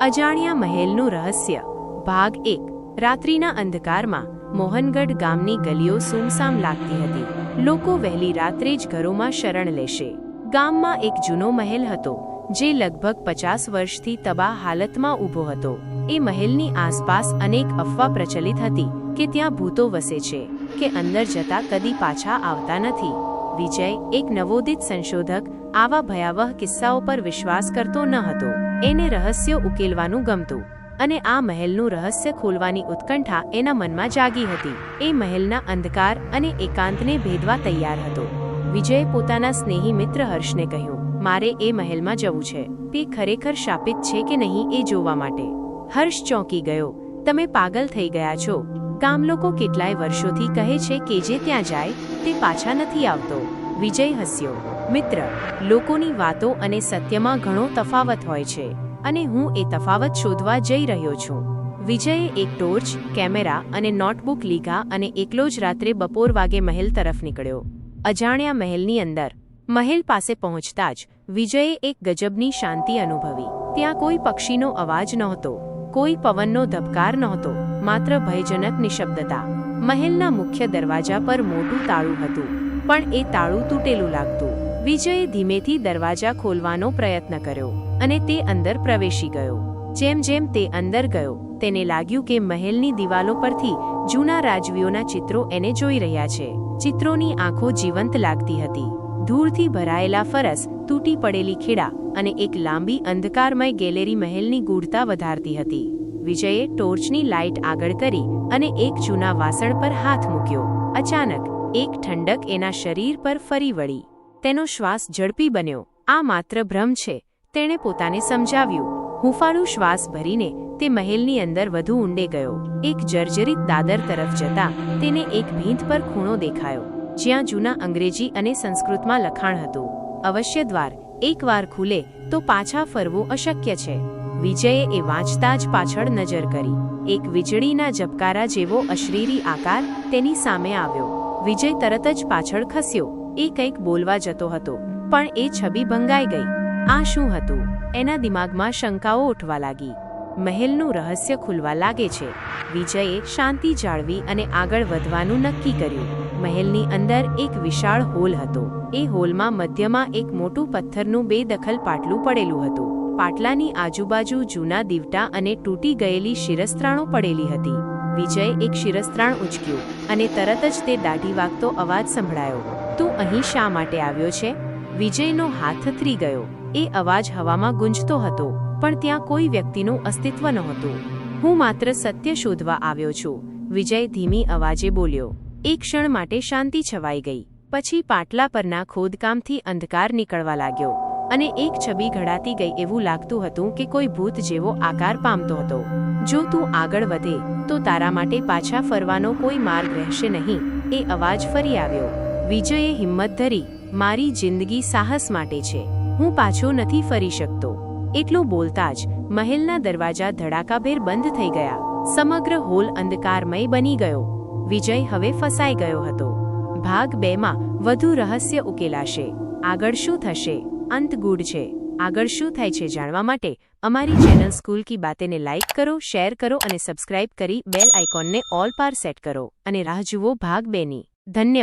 અજાણ્યા મહેલનું રહસ્ય. ભાગ એક. રાત્રિના અંધકારમાં મોહનગઢ ગામની ગલીઓ સૂમસામ લાગતી હતી. લોકો વહેલી રાત્રે જ ઘરોમાં શરણ લેશે. ગામમાં એક જૂનો મહેલ હતો, જે લગભગ પચાસ વર્ષથી તબાહ હાલતમાં ઊભો હતો. એ મહેલની આસપાસ અનેક અફવા પ્રચલિત હતી કે ત્યાં ભૂતો વસે છે, કે અંદર જતા કદી પાછા આવતા નથી. વિજય એક નવોદિત સંશોધક, આવા ભયાવહ કિસ્સાઓ પર વિશ્વાસ કરતો ન હતો. એને રહસ્યો ઉકેલવાનું ગમતું અને આ મહેલનું રહસ્ય ખોલવાની ઉત્કંઠા એના મનમાં જાગી હતી. એ મહેલના અંધકાર અને એકાંતને ભેદવા તૈયાર હતો. વિજયે પોતાના સ્નેહી મિત્ર હર્ષને કહ્યું, મારે એ મહેલમાં જવું છે. તે ખરેખર શાપિત છે કે નહીં એ જોવા માટે? હર્ષ ચોંકી ગયો, તમે પાગલ થઈ ગયા છો. ગામ લોકો કેટલાય વર્ષોથી કહે છે કે જે ત્યાં જાય, તે પાછા નથી આવતો. વિજય હસ્યો. મિત્ર, લોકોની વાતો અને સત્યમાં ઘણો તફાવત હોય છે, અને હું એ તફાવત શોધવા જઈ રહ્યો છું. વિજયે એક ટોર્ચ, કેમેરા અને નોટબુક લીધા અને એકલો જ રાત્રે બપોર વાગે મહેલ તરફ નીકળ્યો. અજાણ્યા મહેલની અંદર. મહેલ પાસે પહોંચતા જ વિજયે એક ગજબની શાંતિ અનુભવી. ત્યાં કોઈ પક્ષીનો અવાજ નહોતો. કોઈ પવનનો ધબકાર નહોતો, માત્ર ભયજનક નિશબ્દતા. મહેલના મુખ્ય દરવાજા પર મોટું તાળું હતું, પણ એ તાળું તૂટેલું લાગતું. વિજયે ધીમેથી દરવાજા ખોલવાનો પ્રયત્ન કર્યો, અને તે અંદર પ્રવેશી ગયો. જેમ જેમ તે અંદર ગયો, તેને લાગ્યું કે મહેલની દિવાલો પરથી જૂના રાજવીઓના ચિત્રો એને જોઈ રહ્યા છે. ચિત્રોની આંખો જીવંત લાગતી હતી. ધૂળથી ભરાયેલા ફરસ, તૂટી પડેલી ખીડા અને એક લાંબી અંધકારમય ગેલેરી મહેલની ગૂઢતા વધારતી હતી. વિજયે ટોર્ચની લાઇટ આગળ કરી અને એક જૂના વાસણ પર હાથ મૂક્યો. અચાનક, એક ઠંડક એના શરીર પર ફરી વળી. તેનો શ્વાસ ઝડપી બન્યો. આ માત્ર ભ્રમ છે, તેણે પોતાને સમજાવ્યું. હુંફાળું શ્વાસ ભરીને તે મહેલની અંદર વધુ ઊંડે ગયો. એક જર્જરિત દાદર તરફ જતા તેને એક ભીંત પર ખૂણો દેખાયો. જ્યાં જૂના અંગ્રેજી અને સંસ્કૃતમાં લખાણ હતું. અવશ્ય દ્વાર એકવાર ખુલે તો પાછા ફરવું અશક્ય છે. વિજયે એ વાંચતા જ પાછળ નજર કરી. એક વીજળીના ઝબકારા જેવો અશરીરી આકાર તેની સામે આવ્યો. વિજય તરત જ પાછળ ખસ્યો. એ કંઈક બોલવા જતો હતો, પણ એ છબી ભંગાઈ ગઈ. આ શું હતું? એના દિમાગમાં શંકાઓ ઉઠવા લાગી. મહેલનું રહસ્ય ખુલવા લાગે છે. વિજયે શાંતિ જાળવી અને આગળ વધવાનું નક્કી કર્યું. મહેલની અંદર એક વિશાળ હોલ હતો. એ હોલમાં મધ્યમાં એક મોટું પથ્થરનું બેદખલ પાટલું પડેલું હતું. પાટલાની આજુબાજુ જૂના દીવટા અને તૂટી ગયેલી શિરસ્ત્રાણો પડેલી હતી. વિજય એક શિરસ્ત્રાણ ઉચક્યું અને તરત જ તે દાઢી વાગતો અવાજ સંભળાયો. તું અહીં શા માટે આવ્યો છે? વિજયનો હાથ થરી ગયો. એ અવાજ હવામાં ગુંજતો હતો, પણ ત્યાં કોઈ વ્યક્તિનું અસ્તિત્વ નહોતું. હું માત્ર સત્ય શોધવા આવ્યો છું, વિજય ધીમી અવાજે બોલ્યો. એક ક્ષણ માટે શાંતિ છવાઈ ગઈ. પછી પાટલા પરના ખોદકામથી અંધકાર નીકળવા લાગ્યો અને એક છબી ઘડાતી ગઈ એવું લાગતું હતું કે કોઈ ભૂત જેવો આકાર પામતો હતો. જો તું આગળ વધે, તો તારા માટે પાછા ફરવાનો કોઈ માર્ગ રહેશે નહીં. એ અવાજ ફરી આવ્યો. વિજયે હિંમત ધરી, મારી જિંદગી સાહસ માટે છે. હું પાછો નથી ફરી શકતો. એટલું બોલતા જ મહેલના દરવાજા ધડાકાભેર બંધ થઈ ગયા. સમગ્ર હોલ અંધકારમય બની ગયો. વિજય હવે ફસાઈ ગયો હતો. ભાગ બેમાં વધુ રહસ્ય ઉકેલાશે. આગળ શું થશે? અંત ગૂઢ છે. આગળ શું થાય છે જાણવા માટે અમારી ચેનલ સ્કૂલ કી બાતેને લાઇક કરો, શેર કરો અને સબસ્ક્રાઇબ કરી બેલ આઇકોનને ઓલ પાર સેટ કરો અને રાહ જુઓ ભાગ બેની. ધન્ય